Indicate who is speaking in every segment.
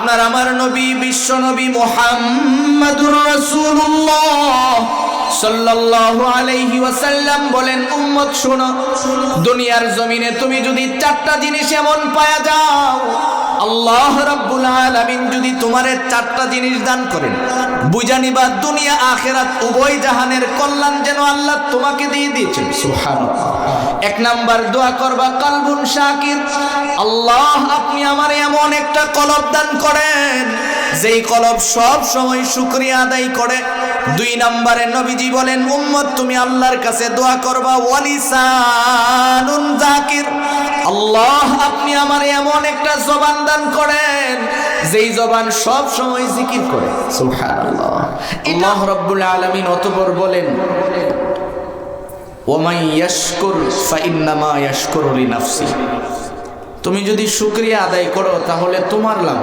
Speaker 1: আপনার আমার নবী, বিশ্ব নবী মোহাম্মদুর রাসূলুল্লাহ সাল্লাল্লাহু আলাইহি ওয়াসাল্লাম বলেন, উম্মত, শোনো, দুনিয়ার জমিনে তুমি যদি চারটা জিনিস এমন পায়া যাও, আল্লাহ রাব্বুল আলামিন যদি তোমারে চারটা জিনিস দান করেন বুঝানিবা দুনিয়া, আখেরাত, উভয় জাহানের কল্যাণ যেন আল্লাহ তোমাকে দিয়ে দিয়েছেন। সুবহানাল্লাহ। এক নাম্বার দোয়া করবা কালবুন শাকির। আল্লাহ আপনি আমার এমন একটা কলব দান করেন যেই কলব সব সময় শুকরিয়া আদায় করে। দুই নম্বরে নবীজি বলেন উম্মত তুমি আল্লাহর কাছে দোয়া করবা ওয়ালিসানুন জাকির। আল্লাহ আপনি আমার এমন একটা জবান দান করেন যেই জবান সব সময় জিকির করে। সুবহানাল্লাহ। আল্লাহ রাব্বুল আলামিন অতঃপর বলেন ওমাই তুমি যদি শুক্রিয়া আদায় করো, তাহলে তোমার লাভ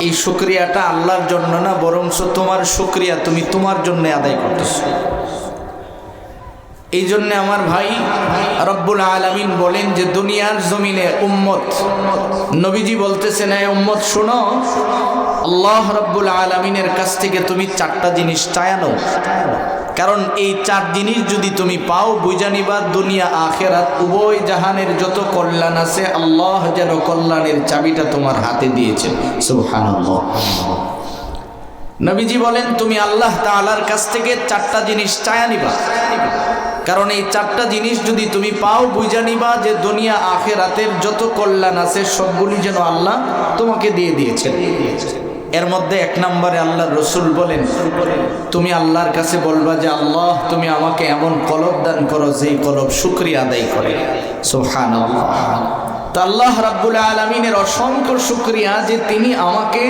Speaker 1: এই শুক্রিয়াটা আল্লাহর জন্য না, বরঞ্চ তোমার শুক্রিয়া তুমি তোমার জন্য আদায় করতেছো। এই জন্য আমার ভাই রব্বুল আলামিন বলেন যে, দুনিয়ার জমিনে উম্মত, নবীজি বলতেছেন এই উম্মত, শোনো। আল্লাহ রব্বুল আলামিনের কাছ থেকে তুমি চারটা জিনিস চায়ানো কারণ এই চার জিনিস যদি তুমি পাও বুঝানিবা দুনিয়া, আখেরাত, উভয় জাহানের যত কল্যাণ আছে, আল্লাহ যেন কল্যাণের চাবিটা তোমার হাতে সুবহানাল্লাহ। নবীজি বলেন, তুমি আল্লাহ তাআলার কাছ থেকে চারটা জিনিস চায়া নিবা। কারণ এই চারটা জিনিস যদি তুমি পাও, বুঝা নিবা যে দুনিয়া, আখেরাতের যত কল্যাণ আছে, সবগুলি যেন আল্লাহ তোমাকে দিয়ে দিয়েছেন। এর মধ্যে এক নম্বরে আল্লাহ রসুল বলেন, তুমি আল্লাহর কাছে বলবা যে, আল্লাহ, তুমি আমাকে এমন কলব দান করো যেই কলব শুক্রিয়া আদায় করে। সোহান তো আল্লাহ রাব্বুল আলমিনের অসংখ্য শুক্রিয়া যে তিনি আমাকে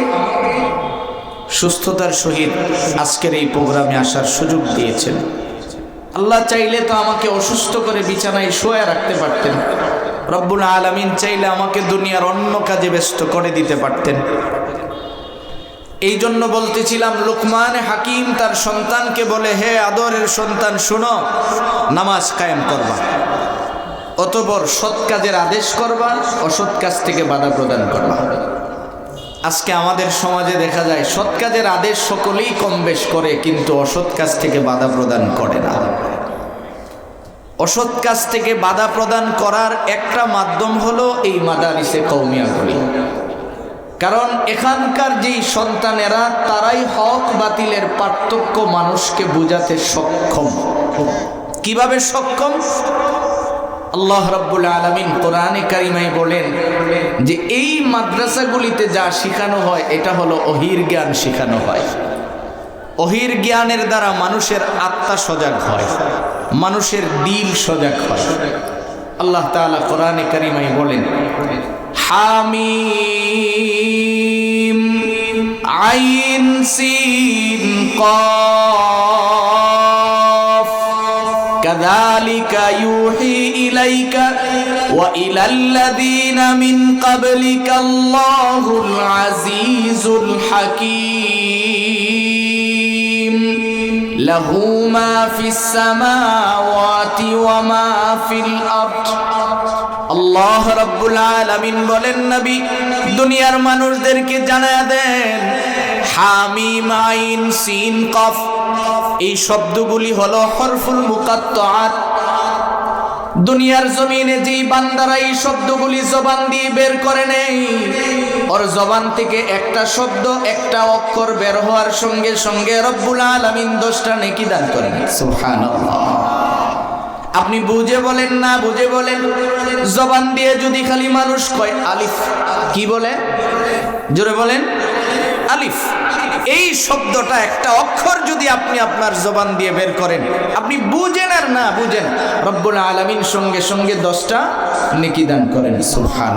Speaker 1: সুস্থতার সহিত আজকের এই প্রোগ্রামে আসার সুযোগ দিয়েছেন। আল্লাহ চাইলে তো আমাকে অসুস্থ করে বিছানায় শোয়া রাখতে পারতেন। রব্বুল আলমিন চাইলে আমাকে দুনিয়ার অন্য কাজে ব্যস্ত করে দিতে পারতেন। এই জন্য বলতেছিলাম, লোকমান হাকিম তার সন্তানকে বলে, হে আদরের সন্তান, শুনো, নামাজ কায়েম করবা। অতপর সৎ কাজের আদেশ করবা, অসৎ কাজ থেকে বাধা প্রদান করবা। আজকে আমাদের সমাজে দেখা যায়, সৎ কাজের আদেশ সকলেই কম বেশ করে, কিন্তু অসৎ কাজ থেকে বাধা প্রদান করে না। অসৎ কাজ থেকে বাধা প্রদান করার একটা মাধ্যম হলো এই মাদারিসে কৌমিয়াগুলি কারণ এখানকার যেই সন্তানেরা, তারাই হক বাতিলের পার্থক্য মানুষকে বোঝাতে সক্ষম। কীভাবে সক্ষম? আল্লাহ রাব্বুল আলামিন কোরআনে কারিমাই বলেন যে, এই মাদ্রাসাগুলিতে যা শেখানো হয়, এটা হলো অহির জ্ঞান শেখানো হয়। অহির জ্ঞানের দ্বারা মানুষের আত্মা সজাগ হয়, মানুষের দিল সজাগ হয়। আল্লাহ তাআলা কোরআনে কারিমাই বলেন حميم. عين سين قاف. كذلك يوحي إليك وإلى الذين من قبلك الله العزيز الحكيم. له ما في السماوات وما في الأرض. আল্লাহ রব্বুল আলামিন বলেন, নবী, দুনিয়ার মানুষদেরকে জানায় দেন, হামিম আইন সিন কফ। এই শব্দগুলি হলো হরফুল মুকাত্তাত দুনিয়ার জমিনে যেই বান্দারা এই শব্দগুলি জবান দিয়ে বের করে নেই ওর জবান থেকে একটা শব্দ, একটা অক্ষর বের হওয়ার সঙ্গে সঙ্গে রব্বুল আলামিন দোষটা নেকি দান করেন সুবহানাল্লাহ। আপনি বুঝে বলেন, না বুঝে বলেন। জবান দিয়ে যদি খালি মানুষ কয় আলিফ, কি বলে? জোরে বলেন, আলিফ। এই শব্দটা একটা অক্ষর যদি আপনি আপনার জবান দিয়ে বের করেন। আপনি বুঝেন আর না বুঝেন। রব্বুল আলমিন সঙ্গে সঙ্গে দশটা নেকি দান করেন সুলহান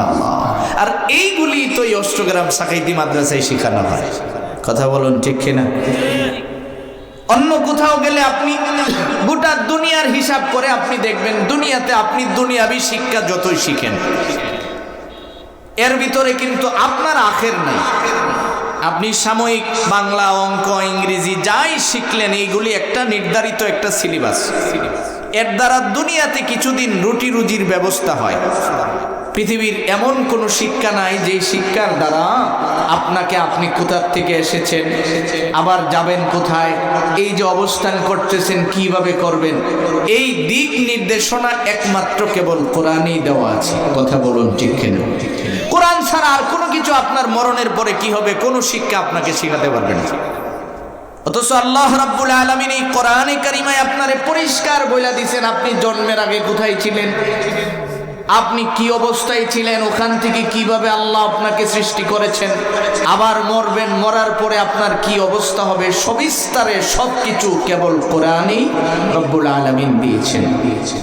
Speaker 1: আর এইগুলি তো এই অষ্টগ্রাম সাকাইতি মাদ্রাসায় শেখানো হয়। কথা বলুন ঠিক কিনা? অন্য কোথাও গেলে আপনি গোটা দুনিয়ার হিসাব করে আপনি দেখবেন, দুনিয়াতে আপনি দুনিয়াবি শিক্ষা যতই শিখেন। এর ভিতরে কিন্তু আপনার আখের নাই। আপনি সাময়িক বাংলা, অঙ্ক, ইংরেজি যাই শিখলেন, এইগুলি একটা নির্ধারিত একটা সিলেবাস। এর দ্বারা দুনিয়াতে কিছুদিন রুটি রুজির ব্যবস্থা হয়। পৃথিবীর এমন কোনো শিক্ষা নাই যে শিক্ষার দ্বারা আপনাকে আপনি কোথার থেকে এসেছেন, আবার যাবেন কোথায়, এই যে অবস্থান করতেছেন, কীভাবে করবেন? এই দিক নির্দেশনা একমাত্র কেবল কোরআনই দেওয়া আছে। কথা বলুন ঠিক কোরআন ছাড়া আর কোনো কিছু আপনার মরণের পরে কি হবে? কোনো শিক্ষা আপনাকে শেখাতে পারবেন না। অথচ আল্লাহ রাব্বুল আলামিন এই কোরআনে কারিমায় আপনারে পরিষ্কার বইলা দিছেন, আপনি জন্মের আগে কোথায় ছিলেন? আপনি কি অবস্থায় ছিলেন? ওখান থেকে কীভাবে আল্লাহ আপনাকে সৃষ্টি করেছেন? আবার মরবেন, মরার পরে আপনার কি অবস্থা হবে? সবিস্তারে সবকিছু কেবল কোরআনই রব্বুল আলামিন দিয়েছেন।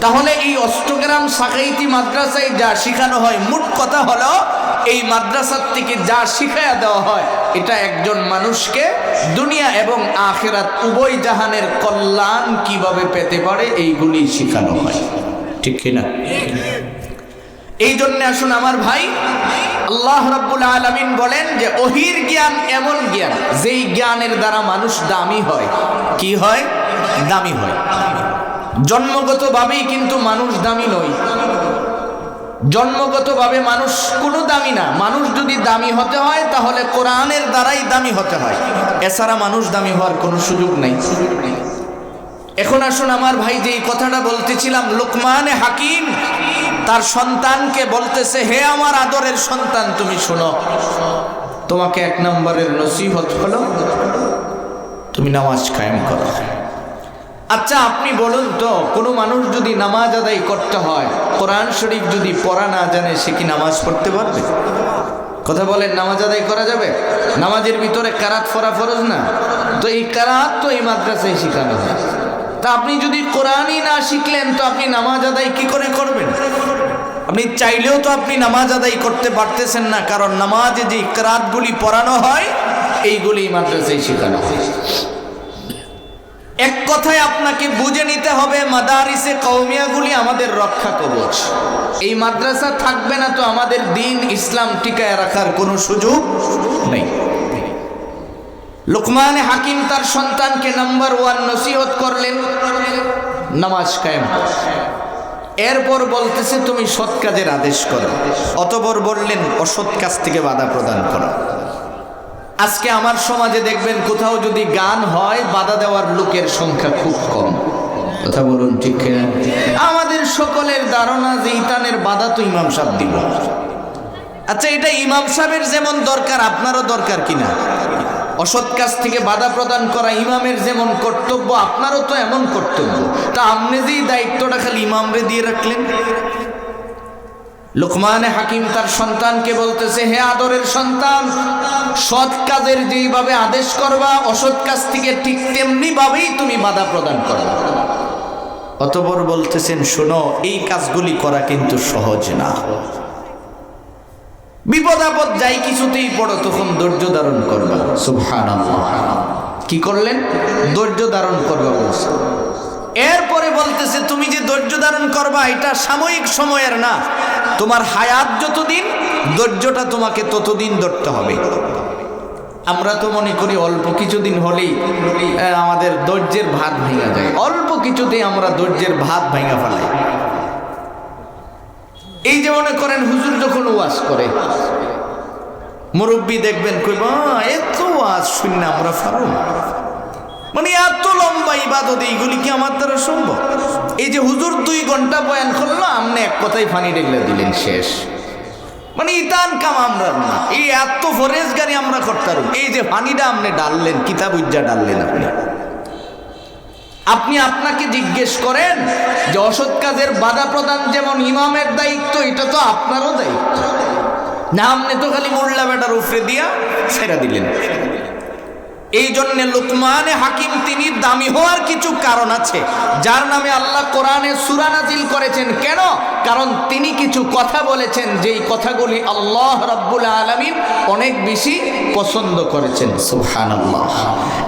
Speaker 1: তাহলে এই অষ্টগ্রাম সাকাইতি মাদ্রাসায় যা শেখানো হয়, মোট কথা হলো এই মাদ্রাসার থেকে যা শিখায়া দেওয়া হয়, এটা একজন মানুষকে দুনিয়া এবং আখেরাত উভয় জাহানের কল্যাণ কীভাবে পেতে পারে, এইগুলি শেখানো হয়। ঠিক কিনা? এই জন্য আসুন আমার ভাই, আল্লাহ রাব্বুল আলামিন বলেন যে অহির জ্ঞান এমন জ্ঞান, যেই জ্ঞানের দ্বারা মানুষ দামি হয়। কি হয়? দামি হয়। জন্মগতভাবেই কিন্তু মানুষ দামি নয়। জন্মগতভাবে মানুষ কোনো দামি না। মানুষ যদি দামি হতে হয়, তাহলে কোরআনের দ্বারাই দামি হতে হয়। এছাড়া মানুষ দামি হওয়ার কোনো সুযোগ নেই। এখন আসুন আমার ভাই যে কথাটা বলতেছিলাম, লোকমানে হাকিম তার সন্তানকে বলতেছে, হে আমার আদরের সন্তান, তুমি শোনো। তোমাকে এক নম্বরের নসিহত হলো, তুমি নামাজ কায়েম করো। আচ্ছা আপনি বলুন তো, কোনো মানুষ যদি নামাজ আদায় করতে হয়, কোরআন শরীফ যদি পড়া না জানে, সে কি নামাজ পড়তে পারবে? কথা বলেন, নামাজ আদায় করা যাবে? নামাজের ভিতরে কারাত ফরা ফরজ না? তো এই কারাত তো এই মাদ্রাসায় শেখানো হয়। তা আপনি যদি কোরআনই না শিখলেন, তো আপনি নামাজ আদায় কি করে করবেন? আপনি চাইলেও তো আপনি নামাজ আদায় করতে পারতেছেন না, কারণ নামাজে যে কারাতগুলি পড়ানো হয়, এইগুলি মাদ্রাসায় শেখানো এক কথায় আপনাকে বুঝে নিতে হবে, মাদারিসে কৌমিয়াগুলি আমাদের রক্ষা কবচ। এই মাদ্রাসা থাকবে না তো আমাদের দিন ইসলাম টিকায় রাখার কোনো সুযোগ নেই। লোকমান হাকিম তার সন্তানকে নাম্বার ওয়ান নসিহত করলেন, নামাজ কায়েম। এরপর বলতেছে, তুমি সৎ কাজের আদেশ করো। অতবর বললেন, অসৎ কাজ থেকে বাধা প্রদান করো। আজকে আমার সমাজে দেখবেন, কোথাও যদি গান হয়, বাধা দেওয়ার লোকের সংখ্যা খুব কম। কথা বলুন ঠিক আমাদের সকলের ধারণা যে ইতানের বাধা তো ইমাম সাহেব দিব। আচ্ছা এটা ইমাম সাহেবের যেমন দরকার, আপনারও দরকার কিনা? অসৎ কাজ থেকে বাধা প্রদান করা ইমামের যেমন কর্তব্য, আপনারও তো এমন কর্তব্য। তা আপনি যেই দায়িত্বটা খালি ইমামরে দিয়ে রাখলেন? লোকমানে হাকিম তার সন্তানকে বলতেছে, হে আদরের সন্তান, সৎ কাজের যেইভাবে আদেশ করবা, অসৎ কাজ থেকে ঠিক তেমনি ভাবেই তুমি বাধা প্রদান করবা। অতবর বলতেছেন, শোনো, এই কাজগুলি করা কিন্তু সহজ না। বিপদ আপদ যাই কিছুতেই পড়ো, তখন ধৈর্য ধারণ করবা। সুবহান কি করলেন? ধৈর্য ধারণ করবা বলছে। এরপরে বলতেছে, তুমি যে ধৈর্য ধারণ করবা, এটা সাময়িক সময়ের না। তোমার হায়াত যতদিন, ধৈর্যটা তোমাকে ততদিন ধরতে হবে। আমরা তো মনে করি অল্প কিছুদিন হলেই আমাদের ধৈর্যের ভাত ভেঙে যায়। অল্প কিছুতেই আমরা ধৈর্যের ভাত ভেঙে ফেলাই। এই যে মনে করেন হুজুর যখন ওয়াজ করে, মুরব্বী দেখবেন কইবা এত ওয়াজ শুনি না আমরা ফারুন মানে এত লম্বা ইবাদত, এইগুলি কি আমার দ্বারা সম্ভব? এই যে হুজুর দুই ঘণ্টা বয়ান করল, আমনে এক কথাই ফানি ডেগলে দিলেন শেষ। মানে ইতান কাম আমরা না, এই এত ফরেজ গাড়ি আমরা করতাম এই যে ফানিটা আপনি ডাললেন কিতাব উজ্জা ডাললেন আপনি। আপনি আপনাকে জিজ্ঞেস করেন যে অসৎ কাজের বাধা প্রদান যেমন ইমামের দায়িত্ব, এটা তো আপনারও দায়িত্ব। না, আপনি তো খালি মোল্লা বেটার উফরে দিয়া ছেড়ে দিলেন। এই জন্য লোকমানে হাকিম তিনি দামি হওয়ার কিছু কারণ আছে। যার নামে আল্লাহ কোরআনে সুরা নাজিল করেছেন। কেন? কারণ তিনি কিছু কথা বলেছেন যেই কথাগুলি আল্লাহ রাব্বুল আলামিন অনেক বেশি পছন্দ করেছেন। সুবহানাল্লাহ।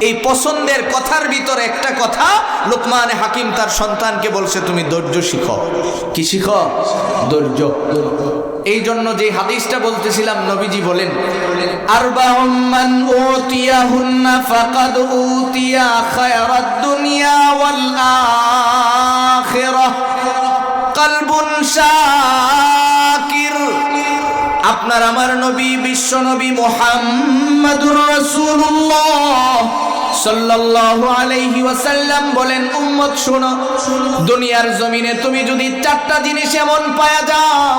Speaker 1: এই পছন্দের কথার ভিতরে একটা কথা লোকমানে হাকিম তার সন্তানকে বলছে, তুমি ধৈর্য শিখো। কি শিখো? ধৈর্য। এই জন্য যে হাদিসটা বলতেছিলাম, নবীজি বলেন আপনার আমার নবী, বিশ্ব নবী মোহাম্মদুর আলাইহি ওয়াসাল্লাম বলেন, উম্মত শোনো, দুনিয়ার জমিনে তুমি যদি চারটা জিনিস এমন পায়া যাও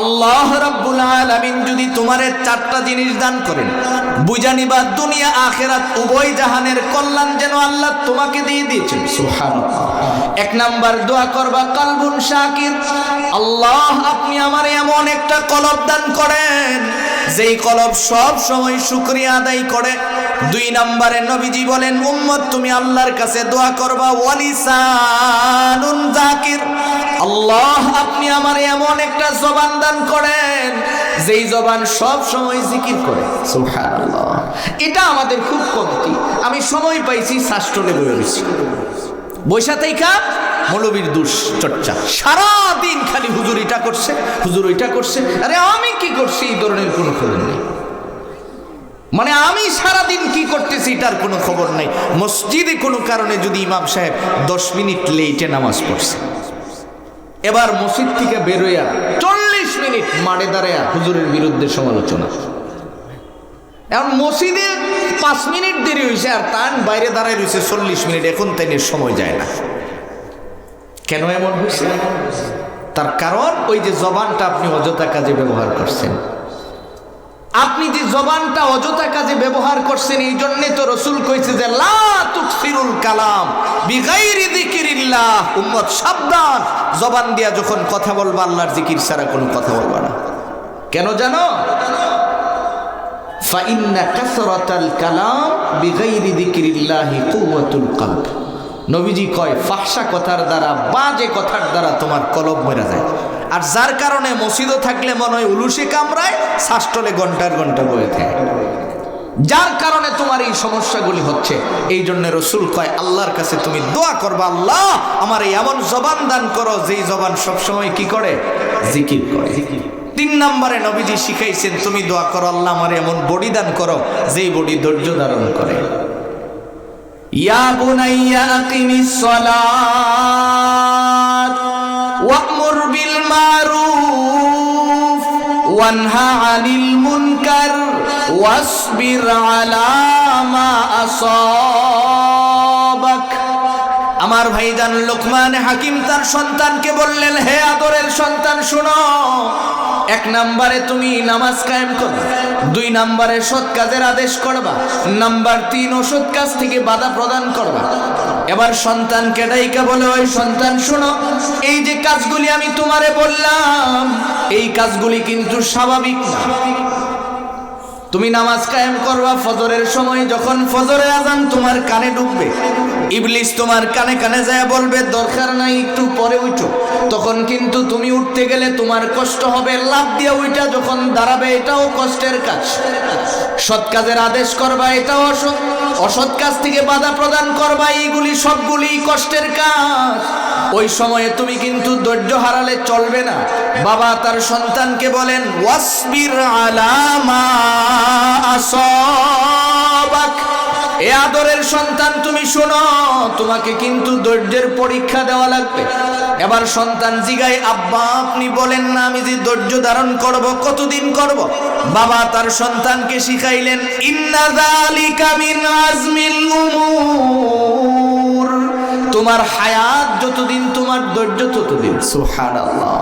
Speaker 1: আল্লাহ রাব্বুল আলামিন যদি তোমারে চারটা জিনিস দান করেন বুঝানি বা দুনিয়া, আখেরাত উভয় জাহানের কল্যাণ যেন আল্লাহ তোমাকে দিয়ে দিয়েছেন। এক নাম্বার, দোয়া করবা, কালবুন শাকির। আল্লাহ, আপনি আমার এমন একটা কলব দান করেন যেই কলব সব সময় শুকরিয়া আদায় করে, দুই নম্বরে নবীজি বলেন, উম্মত, তুমি আল্লাহর কাছে দোয়া করবা, ওয়ালিসানুন জাকির আল্লাহ, আপনি আমার এমন একটা জবান দান করেন, যেই জবান সব সময় জিকির করে। সুবহানাল্লাহ। এটা আমাদের খুব কমতি। আমি সময় পাইছি শাস্ত্রলে বলে রয়েছি বৈশা তাইকা মৌলবীর দুশ্চর্চা। সারাদিন খালি হুজুর এটা করছে, হুজুর ওইটা করছে। আরে আমি কি করছি? এই ধরনের কোনো খবর নেই। মানে আমি সারাদিন কি করতেছি এটার কোনো খবর নাই। মসজিদে কোনো কারণে যদি ইমাম সাহেব দশ মিনিট লেটে নামাজ পড়ছে, এবার মসজিদ থেকে বেরোয়া চল্লিশ মিনিট মাঠে দাঁড়ায়া হুজুরের বিরুদ্ধে সমালোচনা। এখন মসজিদে পাঁচ মিনিট দেরি হয়েছে আর তার বাইরে দাঁড়ায় রয়েছে চল্লিশ মিনিট, এখন তাই সময় যায় না। কেন এমন হয়েছে? তার কারণ ওই যে জবানটা আপনি অযথা কাজে ব্যবহার করছেন। আপনি যে জবানটা অযথা কাজে ব্যবহার করছেন, এই জন্য তো রসুল কইছে যে, লা তুকসিরুল কালাম উম্মত সাবধান, জবান দিয়া যখন কথা বলবা, আল্লাহর জিকির ছাড়া কোনো কথা বলবা না। কেন জানো? ফাইন্না কাসরাতাল কালাম বিগাইরি যিকিরিল্লাহি কুওয়াতুল কলব। নবীজি কয় ফাহসা কথার দ্বারা, বাজে কথার দ্বারা তোমার কলব মরে যায়। আর যার কারণে মসজিদও থাকলে মনে হয় উলুসে কামড়ায় শাস্টলে ঘণ্টার ঘণ্টা বয়ে থাকে। যার কারণে তোমার এই সমস্যাগুলি হচ্ছে এই জন্য রসুল কয়, আল্লাহর কাছে তুমি দোয়া করবা, আল্লাহ আমার এই এমন জবান দান করো। যেই জবান সবসময় কি করে? জিকির করে। তিন নম্বরে নবীজি শিখাইছেন, তুমি দোয়া করো, আল্লাহ আমার এমন বডি দান করো, যেই বডি ধৈর্য ধারণ করে। ইয়া বুনাইয়া আকিমিস সালাত ওয়া'মুর বিল মারুফ ওয়ানহা আনিল মুনকার ওয়াসবির আলা মা আসাবাক আমার ভাইজান লোকমান হাকিম তার সন্তানকে বললেন, হে আদরের সন্তান, শোনো। এক নাম্বারে তুমি নামাজ কায়েম করবে, দুই নাম্বারে সৎ কাজের আদেশ করবা, নাম্বার তিন অসৎ কাজ থেকে বাধা প্রদান করবা। এবার সন্তানকে ডাইকা বলে, ওই সন্তান, শোনো, এই যে কাজগুলি আমি তোমারে বললাম, এই কাজগুলি কিন্তু স্বাভাবিক তুমি নামাজ কায়েম করবা, ফজরের সময় যখন ফজরের আজান তোমার কানে ঢুকবে। ইবলিস তোমার কানে কানে যায় বলবে, দরকার নাই, একটু পরে উঠো। তখন কিন্তু তুমি উঠতে গেলে তোমার কষ্ট হবে লাভ দিয়ে উইটা যখন দাঁড়াবে, এটাও কষ্টের কাজ। সৎ কাজের আদেশ করবা, এটাও অসৎ। অসৎ কাজ থেকে বাধা প্রদান করবা, এইগুলি সবগুলি কষ্টের কাজ। ওই সময়ে তুমি কিন্তু ধৈর্য হারালে চলবে না। বাবা তার সন্তানকে বলেন, ওয়াসবির আলামা আদরের সন্তান তুমি শোনো, তোমাকে কিন্তু ধৈর্যের পরীক্ষা দেওয়া লাগবে। এবার সন্তান জিগায়, আব্বা, আপনি বলেন না আমি যে ধৈর্য ধারণ করব, কতদিন করব? বাবা তার সন্তানকে শিখাইলেন তোমার হায়াত যতদিন, তোমার ধৈর্য ততদিন। সুবহানাল্লাহ।